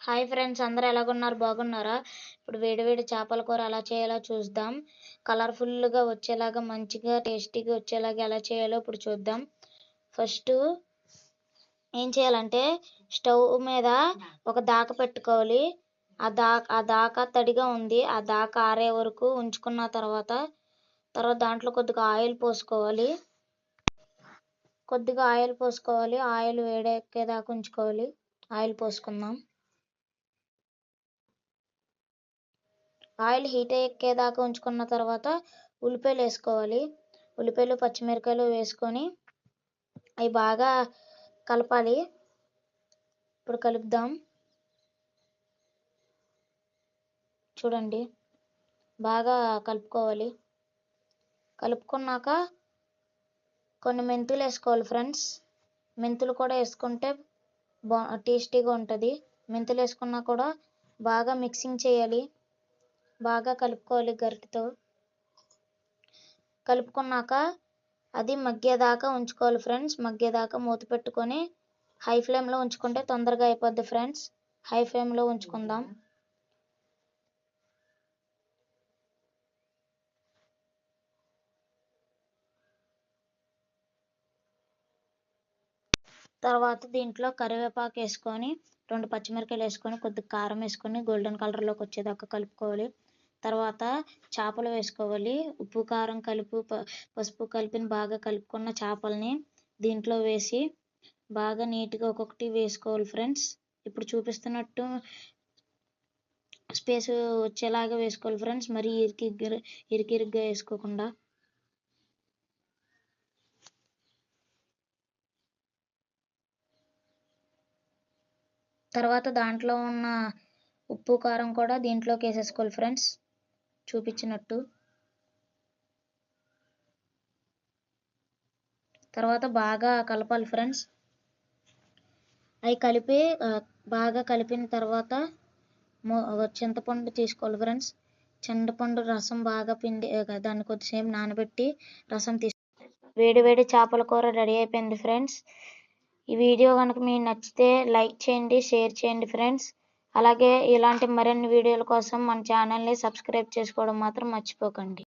Hi friends అందరూ ఎలాగున్నారు? బాగున్నారా? ఇప్పుడు వేడివేడి చేపల కూర ఎలా చేయాలో చూద్దాం. కలర్ఫుల్గా వచ్చేలాగా మంచిగా టేస్టీగా వచ్చేలాగా ఎలా చేయాలో ఇప్పుడు చూద్దాం. ఫస్ట్ ఏం చేయాలంటే స్టవ్ మీద ఒక దాక పెట్టుకోవాలి. ఆ దా ఆ దాక తడిగా ఉంది. ఆ దాక ఆరే వరకు ఉంచుకున్న తర్వాత తర్వాత దాంట్లో కొద్దిగా ఆయిల్ పోసుకోవాలి. కొద్దిగా ఆయిల్ పోసుకోవాలి. ఆయిల్ వేడెక్కేదాకా ఉంచుకోవాలి. ఆయిల్ పోసుకుందాం. ఆయిల్ హీట్ ఎక్కేదాకా ఉంచుకున్న తర్వాత ఉల్లిపాయలు వేసుకోవాలి. ఉల్లిపాయలు పచ్చిమిరకాయలు వేసుకొని అవి బాగా కలపాలి. ఇప్పుడు కలుపుదాం. చూడండి బాగా కలుపుకోవాలి. కలుపుకున్నాక కొన్ని మెంతులు వేసుకోవాలి ఫ్రెండ్స్. మెంతులు కూడా వేసుకుంటే బా టేస్టీగా ఉంటుంది. మెంతులు వేసుకున్నా కూడా బాగా మిక్సింగ్ చేయాలి. బాగా కలుపుకోవాలి గరిటెతో. కలుపుకున్నాక అది మగ్గేదాకా ఉంచుకోవాలి ఫ్రెండ్స్. మగ్గేదాకా మూత పెట్టుకొని హై ఫ్లేమ్లో ఉంచుకుంటే తొందరగా అయిపోద్ది ఫ్రెండ్స్. హై ఫ్లేమ్లో ఉంచుకుందాం. తర్వాత దీంట్లో కరివేపాకు వేసుకొని రెండు పచ్చిమిరకాయలు వేసుకొని కొద్దిగా కారం వేసుకొని గోల్డెన్ కలర్లోకి వచ్చేదాకా కలుపుకోవాలి. తర్వాత చేపలు వేసుకోవాలి. ఉప్పు కారం కలుపు పసుపు కలిపిన బాగా కలుపుకున్న చేపల్ని దీంట్లో వేసి బాగా నీట్గా ఒక్కొక్కటి వేసుకోవాలి ఫ్రెండ్స్. ఇప్పుడు చూపిస్తున్నట్టు స్పేస్ వచ్చేలాగా వేసుకోవాలి ఫ్రెండ్స్. మరి ఇరికి ఇరికిరిగ్గా వేసుకోకుండా. తర్వాత దాంట్లో ఉన్న ఉప్పు కారం కూడా దీంట్లోకి వేసేసుకోవాలి ఫ్రెండ్స్. చూపించినట్టు. తర్వాత బాగా కలపాలి ఫ్రెండ్స్. అవి కలిపి బాగా కలిపిన తర్వాత చింతపండు తీసుకోవాలి ఫ్రెండ్స్. చింతపండు రసం బాగా పిండి దాన్ని కొద్దిసేపు నానబెట్టి రసం తీసు వేడి వేడి చేపల కూర రెడీ అయిపోయింది ఫ్రెండ్స్. ఈ వీడియో కనుక మీకు నచ్చితే లైక్ చేయండి షేర్ చేయండి ఫ్రెండ్స్. అలాగే ఇలాంటి మరిన్ని వీడియోల కోసం మన ఛానల్ని సబ్స్క్రైబ్ చేసుకోవడం మాత్రం మర్చిపోకండి.